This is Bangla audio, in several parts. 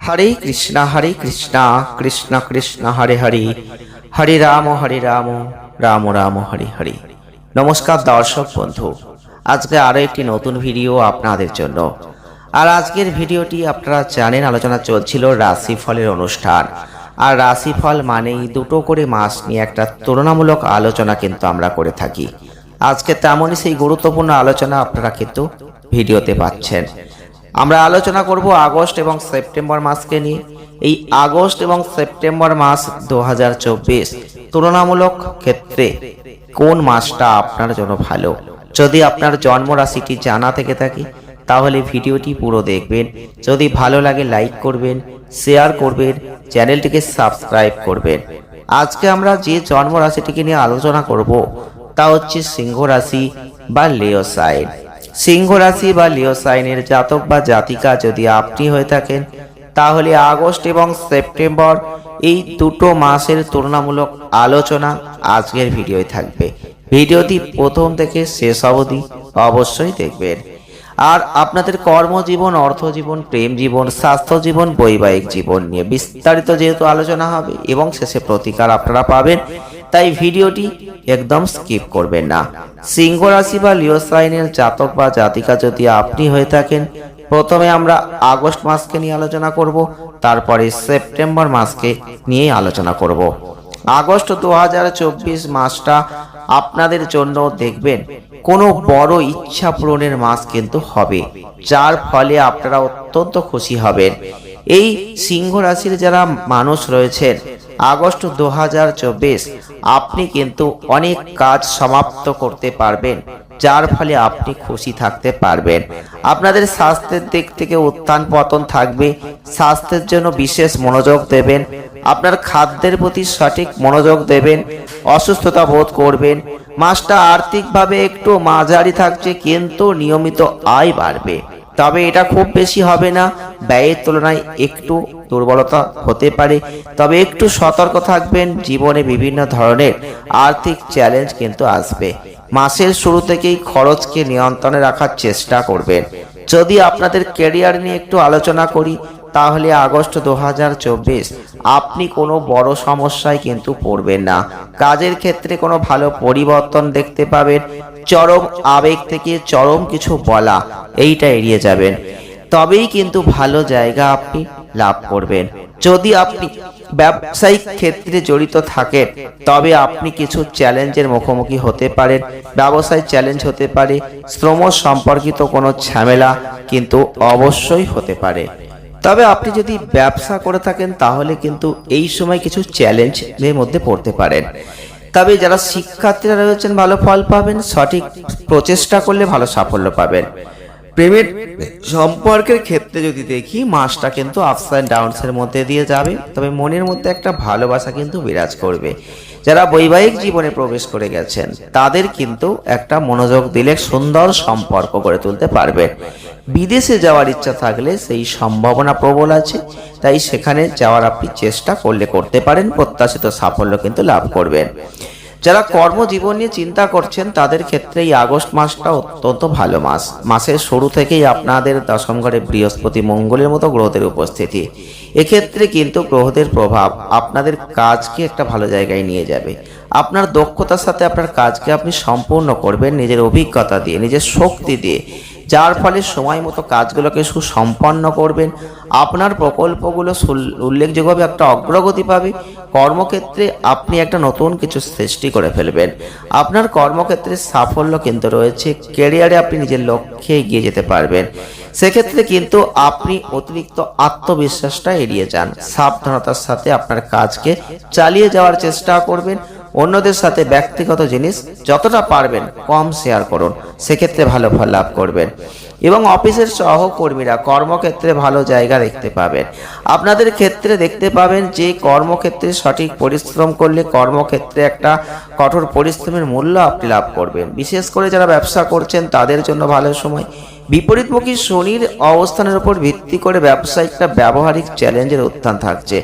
হরে কৃষ্ণ হরে কৃষ্ণ কৃষ্ণ কৃষ্ণ হরে হরে হরে রাম হরে রাম রাম রাম হরে হরে নমস্কার দর্শক বন্ধু, আজকে আরও একটি নতুন ভিডিও আপনাদের জন্য। আর আজকের ভিডিওটি আপনারা জানেন, আলোচনা চলছিল রাশিফলের অনুষ্ঠান। আর রাশিফল মানেই দুটো করে মাস নিয়ে একটা তুলনামূলক আলোচনা কিন্তু আমরা করে থাকি। আজকে তেমনই সেই গুরুত্বপূর্ণ আলোচনা আপনারা কিন্তু ভিডিওতে পাচ্ছেন। আমরা আলোচনা করব আগস্ট এবং সেপ্টেম্বর মাসকে নিয়ে। এই আগস্ট এবং সেপ্টেম্বর মাস দু হাজার চব্বিশ, তুলনামূলক ক্ষেত্রে কোন মাসটা আপনার জন্য ভালো? যদি আপনার জন্ম রাশিটি জানা থেকে থাকে, তাহলে ভিডিওটি পুরো দেখবেন। যদি ভালো লাগে, লাইক করবেন, শেয়ার করবেন, চ্যানেলটিকে সাবস্ক্রাইব করবেন। আজকে আমরা যে জন্ম রাশিটিকে নিয়ে আলোচনা করব তা হচ্ছে সিংহ রাশি বা লিও সাইন সিংহ রাশি বা লিও সাইনের জাতক বা জাতিকা যদি আপনি হয়ে থাকেন, তাহলে আগস্ট এবং সেপ্টেম্বর এই দুটো মাসের তুলনামূলক আলোচনা আজকের ভিডিওয় থাকবে। ভিডিওটি প্রথম থেকে শেষ অবধি অবশ্যই দেখবেন। আর আপনাদের কর্মজীবন, অর্থজীবন, প্রেম জীবন, স্বাস্থ্য জীবন, বৈবাহিক জীবন নিয়ে বিস্তারিত যেহেতু আলোচনা হবে এবং শেষে প্রতিকার আপনারা পাবেন তাই ভিডিওটি একদম স্কিপ করবেন না। সিংহ রাশি বা লিও সাইনের জাতক বা জাতিকা যদি আপনি হয়ে থাকেন, প্রথমে আমরা আগস্ট মাসকে নিয়ে আলোচনা করব, তারপরে সেপ্টেম্বর মাসকে নিয়ে আলোচনা করব। আগস্ট দু হাজার চব্বিশ মাসটা আপনাদের জন্য দেখবেন, কোনো বড় ইচ্ছা পূরণের মাস কিন্তু হবে, যার ফলে আপনারা অত্যন্ত খুশি হবেন। এই সিংহ রাশির যারা মানুষ রয়েছেন আগস্ট দু হাজার চব্বিশ। আপনি কিন্তু অনেক কাজ সমাপ্ত করতে পারবেন, যার ফলে আপনি খুশি থাকতে পারবেন। আপনাদের স্বাস্থ্যের দিক থেকে উত্থান পতন থাকবে, স্বাস্থ্যের জন্য বিশেষ মনোযোগ দেবেন, আপনার খাদ্যের প্রতি সঠিক মনোযোগ দেবেন, অসুস্থতা বোধ করবেন, মাসটা আর্থিকভাবে একটু মাঝারি থাকছে, কিন্তু নিয়মিত আয় বাড়বে। তবে এটা খুব বেশি হবে না। ব্যয়ের তুলনায় একটু দুর্বলতা হতে পারে। তবে একটু সতর্ক থাকবেন, জীবনে বিভিন্ন ধরনের আর্থিক চ্যালেঞ্জ কিন্তু আসবে। মাসের শুরু থেকেই খরচকে নিয়ন্ত্রণে রাখার চেষ্টা করবেন। যদি আপনাদের ক্যারিয়ার নিয়ে একটু আলোচনা করি, তাহলে আগস্ট দু হাজার চব্বিশ আপনি কোনো বড় সমস্যায় কিন্তু পড়বেন না। কাজের ক্ষেত্রে কোনো ভালো পরিবর্তন দেখতে পাবেন চরম আবেগ থেকে চরম কিছু বলা, এইটা এড়িয়ে যাবেন। তবেই কিন্তু ভালো জায়গা আপনি লাভ করবেন। যদি আপনি ব্যবসায়িক ক্ষেত্রে জড়িত থাকেন, তবে আপনি কিছু চ্যালেঞ্জের মুখোমুখি হতে পারেন। ব্যবসায় চ্যালেঞ্জ হতে পারে, শ্রম সম্পর্কিত কোনো ঝামেলা কিন্তু অবশ্যই হতে পারে। তবে আপনি যদি ব্যবসা করে থাকেন, তাহলে কিন্তু এই সময় কিছু চ্যালেঞ্জের মধ্যে পড়তে পারেন। তবে যারা শিক্ষার্থীরা রয়েছেন, ভালো ফল পাবেন, সঠিক প্রচেষ্টা করলে ভালো সাফল্য পাবেন। প্রেমের সম্পর্কের ক্ষেত্রে যদি দেখি, মাসটা কিন্তু আপস অ্যান্ড ডাউনসের মধ্যে দিয়ে যাবে। তবে মনের মধ্যে একটা ভালোবাসা কিন্তু বিরাজ করবে। যারা বৈবাহিক জীবনে প্রবেশ করে গেছেন, তাদের কিন্তু একটা মনোযোগ দিলে সুন্দর সম্পর্ক গড়ে তুলতে পারবে। বিদেশে যাওয়ার ইচ্ছা থাকলে সেই সম্ভাবনা প্রবল আছে, তাই সেখানে যাওয়ার আপনি চেষ্টা করলে করতে পারেন, প্রত্যাশিত সাফল্য কিন্তু লাভ করবেন। যারা কর্মজীবন নিয়ে চিন্তা করছেন, তাদের ক্ষেত্রে এই আগস্ট মাসটা অত্যন্ত ভালো মাস। মাসের শুরু থেকেই আপনাদের দশম ঘরে বৃহস্পতি মঙ্গলের মতো গ্রহদের উপস্থিতি। এক্ষেত্রে কিন্তু গ্রহদের প্রভাব আপনাদের কাজকে একটা ভালো জায়গায় নিয়ে যাবে। আপনার দক্ষতার সাথে আপনার কাজকে আপনি সম্পূর্ণ করবেন, নিজের অভিজ্ঞতা দিয়ে, নিজের শক্তি দিয়ে। যার ফলে সময় মতো কাজগুলোকে সুসম্পন্ন করবেন। আপনার প্রকল্পগুলো উল্লেখযোগ্যভাবে একটা অগ্রগতি পাবে। কর্মক্ষেত্রে আপনি একটা নতুন কিছু সৃষ্টি করে ফেলবেন। আপনার কর্মক্ষেত্রে সাফল্য কিন্তু রয়েছে। ক্যারিয়ারে আপনি নিজের লক্ষ্যে এগিয়ে যেতে পারবেন। সেক্ষেত্রে কিন্তু আপনি অতিরিক্ত আত্মবিশ্বাসটা এড়িয়ে যান। সাবধানতার সাথে আপনার কাজকে চালিয়ে যাওয়ার চেষ্টা করবেন। অন্যদের সাথে ব্যক্তিগত জিনিস যতটা পারবেন কম শেয়ার করুন, সেক্ষেত্রে ভালো ফল লাভ করবেন। এবং অফিসের সহকর্মীরা কর্মক্ষেত্রে ভালো জায়গা দেখতে পাবেন। আপনাদের ক্ষেত্রে দেখতে পাবেন যে কর্মক্ষেত্রে সঠিক পরিশ্রম করলে কর্মক্ষেত্রে একটা কঠোর পরিশ্রমের মূল্য আপনি লাভ করবেন। বিশেষ করে যারা ব্যবসা করছেন, তাদের জন্য ভালো সময়। বিপরীতমুখী শনির অবস্থানের উপর ভিত্তি করে ব্যবসায়িকরা ব্যবহারিক চ্যালেঞ্জের উত্থান থাকছে।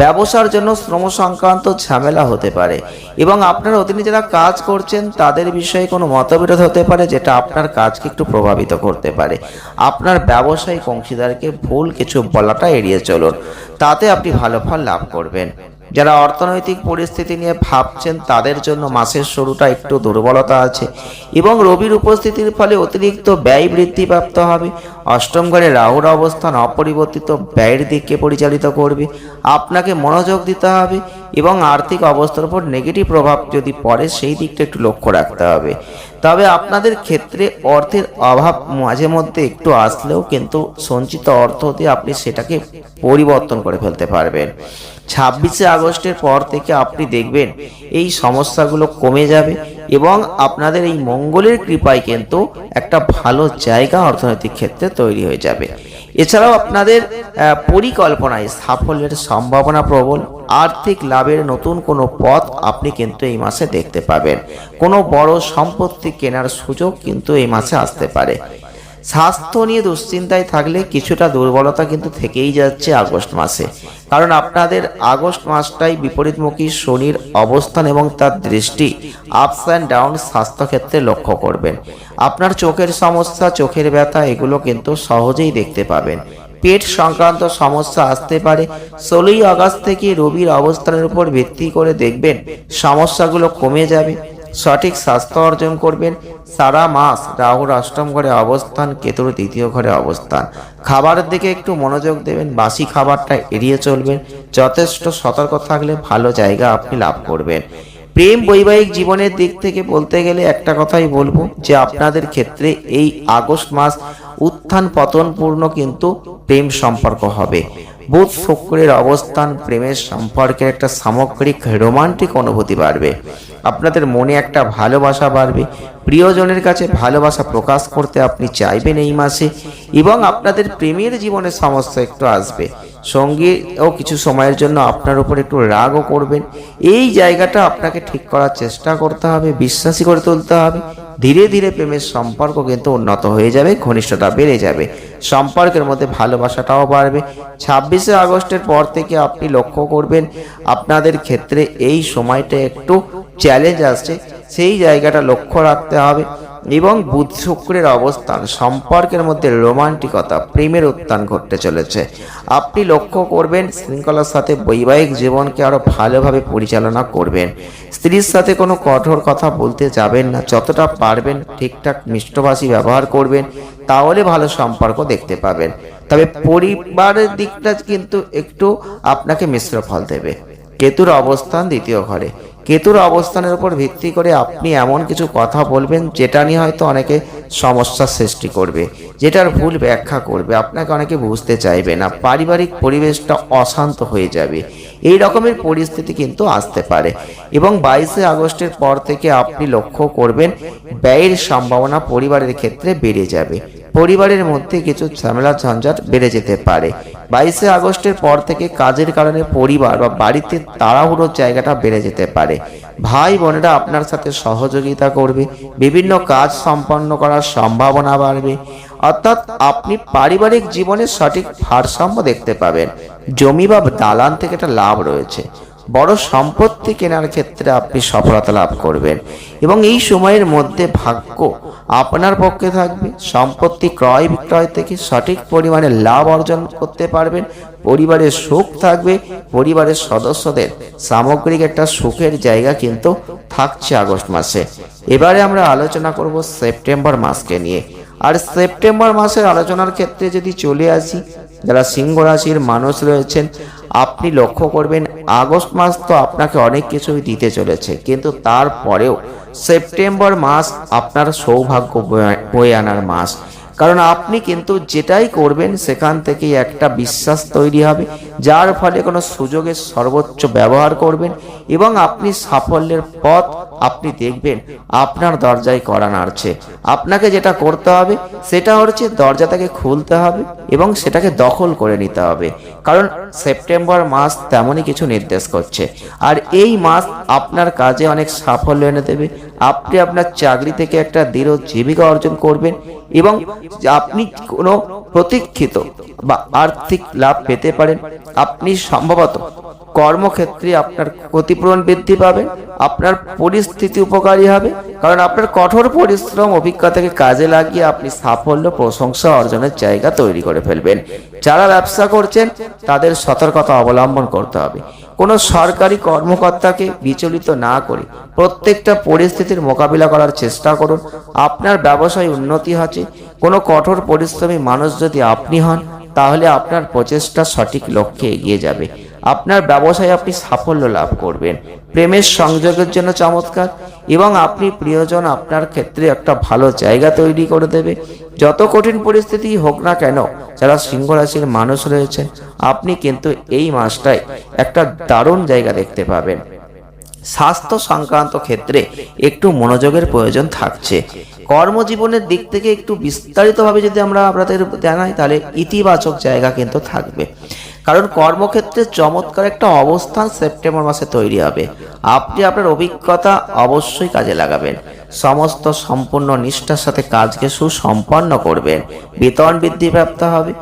ব্যবসার জন্য শ্রম সংক্রান্ত ঝামেলা হতে পারে এবং আপনার অধীনে যারা কাজ করছেন, তাদের বিষয়ে কোনো মতবিরোধ হতে পারে যেটা আপনার কাজকে একটু প্রভাবিত করতে পারে। আপনার ব্যবসায়িক অংশীদারকে ভুল কিছু বলাটা এড়িয়ে চলুন, তাতে আপনি ভালো ফল লাভ করবেন। যারা অর্থনৈতিক পরিস্থিতি নিয়ে ভাবছেন, তাদের জন্য মাসের শুরুটা একটু দুর্বলতা আছে এবং রবির উপস্থিতির ফলে অতিরিক্ত ব্যয় বৃদ্ধিপ্রাপ্ত হবে। অষ্টম ঘরে রাহুর অবস্থান অপরিবর্তিত ব্যয়ের দিককে পরিচালিত করবে। আপনাকে মনোযোগ দিতে হবে এবং আর্থিক অবস্থার উপর নেগেটিভ প্রভাব যদি পড়ে, সেই দিকটা একটু লক্ষ্য রাখতে হবে। তবে আপনাদের ক্ষেত্রে অর্থের অভাব মাঝে মধ্যে একটু আসলেও কিন্তু সঞ্চিত অর্থ দিয়ে আপনি সেটাকে পরিবর্তন করে ফেলতে পারবেন। ছাব্বিশে আগস্টের পর থেকে আপনি দেখবেন এই সমস্যাগুলো কমে যাবে এবং আপনাদের এই মঙ্গলের কৃপায় কিন্তু একটা ভালো জায়গা অর্থনৈতিক ক্ষেত্রে তৈরি হয়ে যাবে। এছাড়াও আপনাদের পরিকল্পনায় সাফল্যের সম্ভাবনা প্রবল, আর্থিক লাভের নতুন কোনো পথ আপনি কিন্তু এই মাসে দেখতে পাবেন। কোনো বড় সম্পত্তি কেনার সুযোগ কিন্তু এই মাসে আসতে পারে। স্বাস্থ্য নিয়ে দুশ্চিন্তায় থাকলে কিছুটা দুর্বলতা কিন্তু থেকেই যাচ্ছে আগস্ট মাসে। কারণ আপনাদের আগস্ট মাসটাই বিপরীতমুখী শনির অবস্থান এবং তার দৃষ্টি আপস অ্যান্ড ডাউন স্বাস্থ্যক্ষেত্রে লক্ষ্য করবেন। আপনার চোখের সমস্যা, চোখের ব্যথা, এগুলো কিন্তু সহজেই দেখতে পাবেন। পেট সংক্রান্ত সমস্যা আসতে পারে। ষোলোই আগস্ট থেকে রবির অবস্থানের উপর ভিত্তি করে দেখবেন সমস্যাগুলো কমে যাবে। সঠিক স্বাস্থ্য অর্জন করবেন। সারা মাস রাহুর অষ্টম ঘরে অবস্থান, কেতুর দ্বিতীয় ঘরে অবস্থান। খাবারের দিকে একটু মনোযোগ দেবেন, বাসি খাবারটা এড়িয়ে চলবেন। যথেষ্ট সতর্ক থাকলে ভালো জায়গা আপনি লাভ করবেন। প্রেম বৈবাহিক জীবনের দিক থেকে বলতে গেলে একটা কথাই বলব যে, আপনাদের ক্ষেত্রে এই আগস্ট মাস উত্থান পতনপূর্ণ কিন্তু প্রেম সম্পর্ক হবে। বুধ শুক্রের অবস্থান, প্রেমের সম্পর্কের একটা সামগ্রিক রোমান্টিক অনুভূতি বাড়বে। আপনাদের মনে একটা ভালোবাসা বাড়বে। প্রিয়জনের কাছে ভালোবাসা প্রকাশ করতে আপনি চাইবেন এই মাসে এবং আপনাদের প্রেমের জীবনে সমস্যা একটু আসবে। সঙ্গীও কিছু সময়ের জন্য আপনার উপর একটু রাগও করবেন। এই জায়গাটা আপনাকে ঠিক করার চেষ্টা করতে হবে, বিশ্বাসী করে তুলতে হবে। ধীরে ধীরে প্রেমের সম্পর্ক কিন্তু উন্নত হয়ে যাবে, ঘনিষ্ঠতা বেড়ে যাবে। সম্পর্কের মধ্যে ভালোবাসাটাও বাড়বে। ছাব্বিশে আগস্টের পর থেকে আপনি লক্ষ্য করবেন, আপনাদের ক্ষেত্রে এই সময়টা একটু চ্যালেঞ্জ আসছে। সেই জায়গাটা লক্ষ্য রাখতে হবে। এবং বুধ শুক্রের অবস্থান সম্পর্কের মধ্যে রোমান্টিকতা, প্রেমের উত্থান ঘটতে চলেছে। আপনি লক্ষ্য করবেন, শৃঙ্খলার সাথে বৈবাহিক জীবনকে আরও ভালোভাবে পরিচালনা করবেন। স্ত্রীর সাথে কোনো কঠোর কথা বলতে যাবেন না, যতটা পারবেন ঠিকঠাক মিষ্টভাষী ব্যবহার করবেন, তাহলে ভালো সম্পর্ক দেখতে পাবেন। তবে পরিবারের দিকটা কিন্তু একটু আপনাকে মিশ্র ফল দেবে। কেতুর অবস্থান দ্বিতীয় ঘরে। কেতুর অবস্থানের উপর ভিত্তি করে আপনি এমন কিছু কথা বলবেন যেটা নিয়ে হয়তো অনেকে সমস্যার সৃষ্টি করবে, যেটার ভুল ব্যাখ্যা করবে। আপনাকে অনেকে বুঝতে চাইবে না, পারিবারিক পরিবেশটা অশান্ত হয়ে যাবে। এই রকমের পরিস্থিতি কিন্তু আসতে পারে। এবং বাইশে আগস্টের পর থেকে আপনি লক্ষ্য করবেন, ব্যয়ের সম্ভাবনা পরিবারের ক্ষেত্রে বেড়ে যাবে। পরিবারের মধ্যে কিছু ঝামেলা ঝঞ্ঝাট বেড়ে যেতে পারে। বাইশে আগস্টের পর থেকে কাজের কারণে পরিবার বা বাড়িতে তাড়াহুড়োর জায়গাটা বেড়ে যেতে পারে। ভাই বোনেরা আপনার সাথে সহযোগিতা করবে, বিভিন্ন কাজ সম্পন্ন করার সম্ভাবনা বাড়বে। অর্থাৎ আপনি পারিবারিক জীবনে সঠিক ভারসাম্য দেখতে পাবেন। জমি বা দালান থেকে একটা লাভ রয়েছে। বড় সম্পত্তি কেনার ক্ষেত্রে আপনি সফলতা লাভ করবেন। এবং এই সময়ের মধ্যে ভাগ্য আপনার পক্ষে থাকবে। সম্পত্তি ক্রয় বিক্রয় থেকে সঠিক পরিমাণে লাভ অর্জন করতে পারবেন। পরিবারের সুখ থাকবে। পরিবারের সদস্যদের সামগ্রিক একটা সুখের জায়গা কিন্তু থাকছে আগস্ট মাসে। এবারে আমরা আলোচনা করব সেপ্টেম্বর মাসকে নিয়ে। আর সেপ্টেম্বর মাসের আলোচনার ক্ষেত্রে যদি চলে আসি, যারা সিংহ রাশির মানুষ রয়েছেন, আপনি লক্ষ্য করবেন, আগস্ট মাস তো আপনাকে অনেক কিছুই দিতে চলেছে। কিন্তু তারপরেও সেপ্টেম্বর মাস আপনার সৌভাগ্য বয়ে- আনার মাস। কারণ আপনি কিন্তু যেটাই করবেন, সেখান থেকেই একটা বিশ্বাস তৈরি হবে, যার ফলে কোনো সুযোগের সর্বোচ্চ ব্যবহার করবেন এবং আপনি সাফল্যের পথ আপনি দেখবেন, আপনার দরজায় করা নাড়ছে। আপনাকে যেটা করতে হবে, সেটা হচ্ছে দরজাটাকে খুলতে হবে এবং সেটাকে দখল করে নিতে হবে। কারণ সেপ্টেম্বর মাস তেমনই কিছু নির্দেশ করছে। আর এই মাস আপনার কাজে অনেক সাফল্য এনে দেবে আপনি আপনার চাকরি থেকে একটা দৃঢ় জীবিকা অর্জন করবেন এবং আপনি কোনো প্রতীক্ষিত বা আর্থিক লাভ পেতে পারেন। আপনি সম্ভবত কর্মক্ষেত্রে আপনার ক্ষতিপূরণ বৃদ্ধি পাবেন আপনার পরিস্থিতি উপকারী হবে, কারণ আপনার কঠোর পরিশ্রম, অভিজ্ঞতাকে কাজে লাগিয়ে আপনি সাফল্য, প্রশংসা অর্জনের জায়গা তৈরি করে ফেলবেন। যারা ব্যবসা করছেন, তাদের সতর্কতা অবলম্বন করতে হবে। কোনো সরকারি কর্মকর্তাকে বিচলিত না করে প্রত্যেকটা পরিস্থিতির মোকাবিলা করার চেষ্টা করুন। আপনার ব্যবসায় উন্নতি হচ্ছে, কোনো কঠোর পরিশ্রমী মানুষ যদি আপনি হন, তাহলে আপনার প্রচেষ্টা সঠিক লক্ষ্যে এগিয়ে যাবে। আপনার ব্যবসায় আপনি সাফল্য লাভ করবেন। প্রেমের সংযোগের জন্য চমৎকার। এবং আপনি প্রিয়জন আপনার ক্ষেত্রে একটা ভালো জায়গা তৈরি করে দেবে। যত কঠিন পরিস্থিতি হোক না কেন, যারা সিংহ রাশির মানুষ রয়েছেন আপনি কিন্তু এই মাসটায় একটা দারুণ জায়গা দেখতে পাবেন। স্বাস্থ্য সংক্রান্ত ক্ষেত্রে একটু মনোযোগের প্রয়োজন থাকছে। কর্মজীবনের দিক থেকে একটু বিস্তারিতভাবে যদি আমরা আপনাদের জানাই, তাহলে ইতিবাচক জায়গা কিন্তু থাকবে। কারণ কর্মক্ষেত্রে চমৎকার একটা অবস্থান সেপ্টেম্বর মাসে তৈরি হবে। আপনি আপনার অভিজ্ঞতা অবশ্যই কাজে লাগাবেন। সমস্ত সম্পূর্ণ নিষ্ঠার সাথে কাজকে সুসম্পন্ন করবেন। বেতন বৃদ্ধি প্রাপ্ত হবে।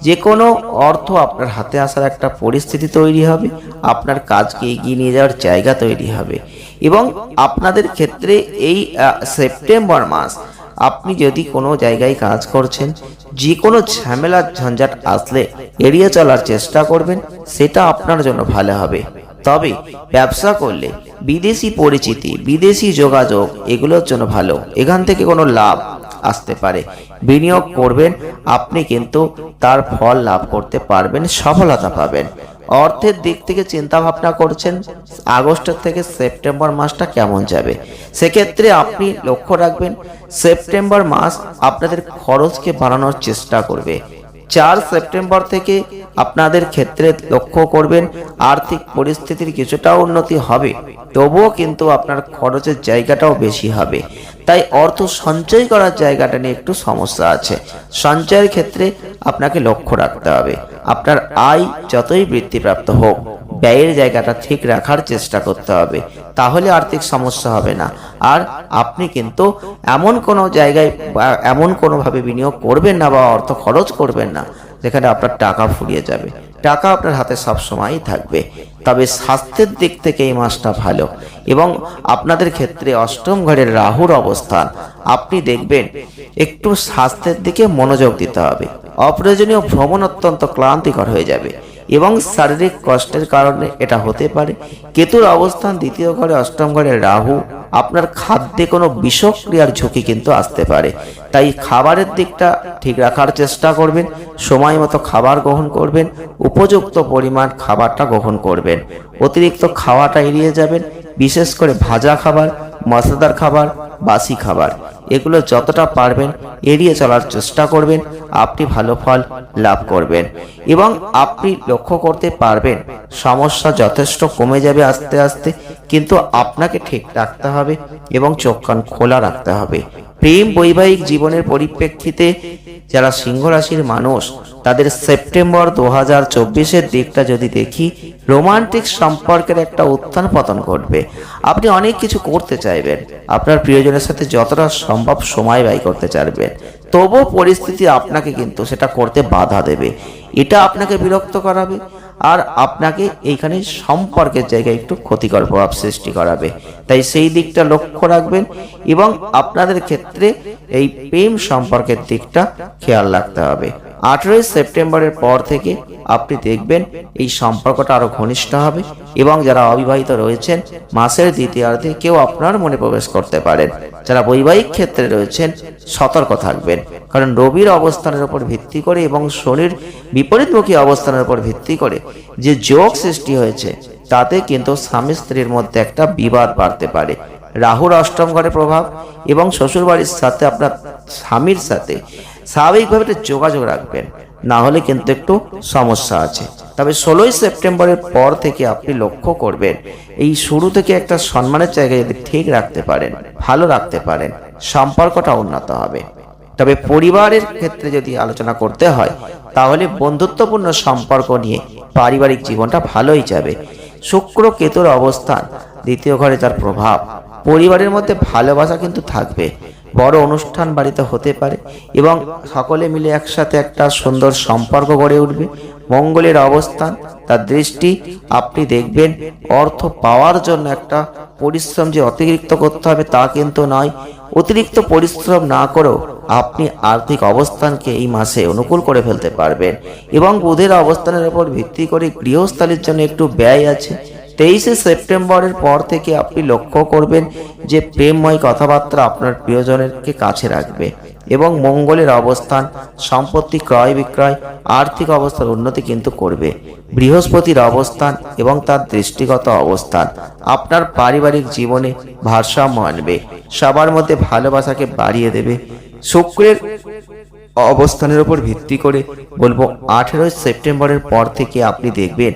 যে কোনো অর্থ আপনার হাতে আসার একটা পরিস্থিতি তৈরি হবে। আপনার কাজকে এগিয়ে নিয়ে যাওয়ার জায়গা তৈরি হবে। এবং আপনাদের ক্ষেত্রে এই সেপ্টেম্বর মাস আপনি যদি কোনো জায়গায় কাজ করছেন যে কোনো ঝামেলার ঝঞ্ঝাট আসলে এড়িয়ে চলার চেষ্টা করবেন, সেটা আপনার জন্য ভালো হবে। তবে ব্যবসা করলে বিদেশি পরিচিতি, বিদেশি যোগাযোগ, এগুলোর জন্য ভালো। এখান থেকে কোনো লাভ আসতে পারে। বিনিয়োগ করবেন, আপনি কিন্তু তার ফল লাভ করতে পারবেন, সফলতা পাবেন। অর্থের দিক থেকে চিন্তা ভাবনা করছেন আগস্টের থেকে সেপ্টেম্বর মাসটা কেমন যাবে? সেক্ষেত্রে আপনি লক্ষ্য রাখবেন, সেপ্টেম্বর মাস আপনাদের খরচকে বাড়ানোর চেষ্টা করবে। চার সেপ্টেম্বর থেকে আপনাদের ক্ষেত্রে লক্ষ্য করবেন, আর্থিক পরিস্থিতির কিছুটা উন্নতি হবে, তবুও কিন্তু আপনার খরচের জায়গাটাও বেশি হবে। তাই অর্থ সঞ্চয় করার জায়গাটা নিয়ে একটু সমস্যা আছে। সঞ্চয়ের ক্ষেত্রে আপনাকে লক্ষ্য রাখতে হবে। আপনার আয় যতই বৃদ্ধিপ্রাপ্ত হোক ব্যয়ের জায়গাটা ঠিক রাখার চেষ্টা করতে হবে। তাহলে আর্থিক সমস্যা হবে না। আর আপনি কিন্তু এমন কোনো জায়গায় এমন কোনোভাবে বিনিয়োগ করবেন না বা অর্থ খরচ করবেন না, যেখানে আপনার টাকা ফুরিয়ে যাবে। টাকা আপনার হাতে সব সময়ই থাকবে। তবে স্বাস্থ্যের দিক থেকে এই মাসটা ভালো। এবং আপনাদের ক্ষেত্রে অষ্টম ঘরের রাহুর অবস্থান। আপনি দেখবেন একটু স্বাস্থ্যের দিকে মনোযোগ দিতে হবে। অপ্রয়োজনীয় ভ্রমণ অত্যন্ত ক্লান্তিকর হয়ে যাবে। এবং শারীরিক কষ্টের কারণে এটা হতে পারে। কেতুর অবস্থান দ্বিতীয় ঘরে, অষ্টম ঘরে রাহু, আপনার খাদ্যে কোনো বিষক্রিয়ার ঝুঁকি কিন্তু আসতে পারে। তাই খাবারের দিকটা ঠিক রাখার চেষ্টা করবেন, সময় মতো খাবার গ্রহণ করবেন, উপযুক্ত পরিমাণ খাবারটা গ্রহণ করবেন। অতিরিক্ত খাওয়াটা এড়িয়ে যাবেন, বিশেষ করে ভাজা খাবার, মশলাদার খাবার, বাসি খাবার। এগুলো যতটা পারবেন এড়িয়ে চলার চেষ্টা করবেন, আপনি ভালো ফল লাভ করবেন। এবং আপনি লক্ষ্য করতে পারবেন, সমস্যা যথেষ্ট কমে যাবে আস্তে আস্তে, কিন্তু আপনাকে ঠিক রাখতে হবে এবং চোখ কান খোলা রাখতে হবে। প্রেম বৈবাহিক জীবনের পরিপ্রেক্ষিতে যারা সিংহ রাশির মানুষ, তাদের সেপ্টেম্বর দু হাজার চব্বিশের দিকটা যদি দেখি, রোমান্টিক সম্পর্কের একটা উত্থান পতন ঘটবে। আপনি অনেক কিছু করতে চাইবেন। আপনার প্রিয়জনের সাথে যতটা সম্ভব সময় ব্যয় করতে চাইবেন। তবুও পরিস্থিতি আপনাকে কিন্তু সেটা করতে বাধা দেবে। এটা আপনাকে বিরক্ত করাবে। আর আপনাকে এইখানে সম্পর্কের জায়গায় একটু ক্ষতিকর প্রভাব সৃষ্টি করাবে। তাই সেই দিকটা লক্ষ্য রাখবেন এবং আপনাদের ক্ষেত্রে এই প্রেম সম্পর্কের দিকটা খেয়াল রাখতে হবে। আঠেরোই সেপ্টেম্বরের পর থেকে আপনি দেখবেন এই সম্পর্কটা আরও ঘনিষ্ঠ হবে এবং যারা অবিবাহিত রয়েছেন, মাসের দ্বিতীয়ার্ধে কেউ আপনার মনে প্রবেশ করতে পারেন। যারা বৈবাহিক ক্ষেত্রে রয়েছেন, সতর্ক থাকবেন। কারণ রবির অবস্থানের উপর ভিত্তি করে এবং শনির বিপরীতমুখী অবস্থানের উপর ভিত্তি করে যে যোগ সৃষ্টি হয়েছে, তাতে কিন্তু স্বামী স্ত্রীর মধ্যে একটা বিবাদ বাড়তে পারে। রাহুর অষ্টম ঘরে প্রভাব এবং শ্বশুরবাড়ির সাথে আপনার স্বামীর সাথে স্বাভাবিকভাবে একটা যোগাযোগ রাখবেন, না হলে কিন্তু একটু সমস্যা আছে। তবে ষোলোই সেপ্টেম্বরের পর থেকে আপনি লক্ষ্য করবেন, এই শুরু থেকে একটা সম্মানের জায়গায় যদি ঠিক রাখতে পারেন, ভালো রাখতে পারেন, সম্পর্কটা উন্নত হবে। তবে পরিবারের ক্ষেত্রে যদি আলোচনা করতে হয়, তাহলে বন্ধুত্বপূর্ণ সম্পর্ক নিয়ে পারিবারিক জীবনটা ভালোই যাবে। শুক্র কেতুর অবস্থান, দ্বিতীয় ঘরে তার প্রভাব। পরিবারের মধ্যে ভালোবাসা কিন্তু থাকবে। বড় অনুষ্ঠান বাড়িতে হতে পারে এবং সকলে মিলে একসাথে একটা সুন্দর সম্পর্ক গড়ে উঠবে। মঙ্গলের অবস্থান, তার দৃষ্টি, আপনি দেখবেন, অর্থ পাওয়ার জন্য একটা পরিশ্রম যে অতিরিক্ত করতে হবে তা কিন্তু নয়। অতিরিক্ত পরিশ্রম না করেও আপনি আর্থিক অবস্থানকে এই মাসে অনুকূল করে ফেলতে পারবেন এবং বুধের অবস্থানের উপর ভিত্তি করে গৃহস্থালির জন্য একটু ব্যয় আছে। তেইশে সেপ্টেম্বরের পর থেকে আপনি লক্ষ্য করবেন যে প্রেমময় কথাবার্তা আপনার প্রিয়জনেরকে কাছে রাখবে এবং মঙ্গলের অবস্থান, সম্পত্তি ক্রয় বিক্রয়, আর্থিক অবস্থার উন্নতি কিন্তু করবে। বৃহস্পতির অবস্থান এবং তার দৃষ্টিগত অবস্থান আপনার পারিবারিক জীবনে ভারসাম্য আনবে, সবার মধ্যে ভালোবাসাকে বাড়িয়ে দেবে শুক্রের অবস্থানের উপর ভিত্তি করে বলব, আঠেরোই সেপ্টেম্বরের পর থেকে আপনি দেখবেন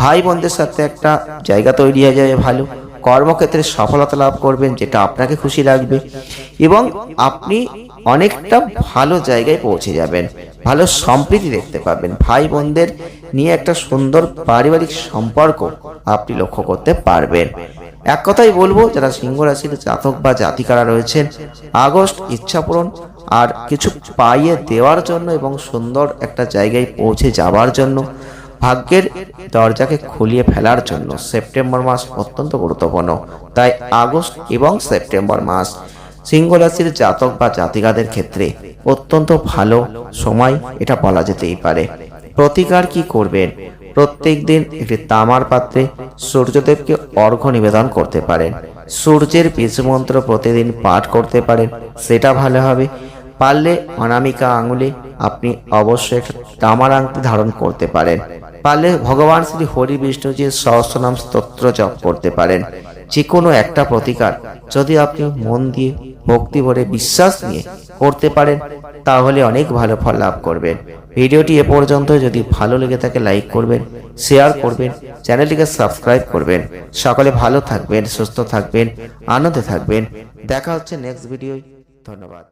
ভাই বোনদের সাথে একটা জায়গা তৈরি হয়ে যাবে ভালো। কর্মক্ষেত্রে সফলতা লাভ করবেন, যেটা আপনাকে খুশি লাগবে এবং আপনি অনেকটা ভালো জায়গায় পৌঁছে যাবেন, ভালো সম্প্রীতি দেখতে পাবেন। ভাই বোনদের নিয়ে একটা সুন্দর পারিবারিক সম্পর্ক আপনি লক্ষ্য করতে পারবেন। এক কথাই বলব, যারা সিংহ রাশির জাতক বা জাতিকারা রয়েছেন, আগস্ট ইচ্ছা পূরণ আর কিছু পাইয়ে দেওয়ার জন্য এবং সুন্দর একটা জায়গায় পৌঁছে যাওয়ার জন্য, ভাগ্যের দরজাকে খুলিয়ে ফেলার জন্য সেপ্টেম্বর মাস অত্যন্ত গুরুত্বপূর্ণ। তাই আগস্ট এবং সেপ্টেম্বর মাস সিংহ রাশির জাতক বা জাতিকাদের ক্ষেত্রে অত্যন্ত ভালো সময় এটা বলা যেতেই পারে। প্রতিকার কি করবেন? প্রত্যেক দিন একটি তামার পাত্রে সূর্যদেবকে অর্ঘ্য নিবেদন করতে পারেন। সূর্যের বীজ মন্ত্র প্রতিদিন পাঠ করতে পারেন, সেটা ভালো হবে। পারলে অনামিকা আঙুলে আপনি অবশ্যই তামার আংটি ধারণ করতে পারেন। পারলে ভগবান শ্রী হরি বিষ্ণুজির সহস্রনাম স্তোত্র জপ করতে পারেন। যে কোনো একটা প্রতিকার যদি আপনি মন দিয়ে ভক্তি ভরে বিশ্বাস নিয়ে করতে পারেন, তাহলে অনেক ভালো ফল লাভ করবেন। ভিডিওটি এ পর্যন্ত যদি ভালো লেগে থাকে, লাইক করবেন, শেয়ার করবেন, চ্যানেলটিকে সাবস্ক্রাইব করবেন। সকলে ভালো থাকবেন, সুস্থ থাকবেন, আনন্দে থাকবেন। দেখা হচ্ছে নেক্সট ভিডিওয় ধন্যবাদ।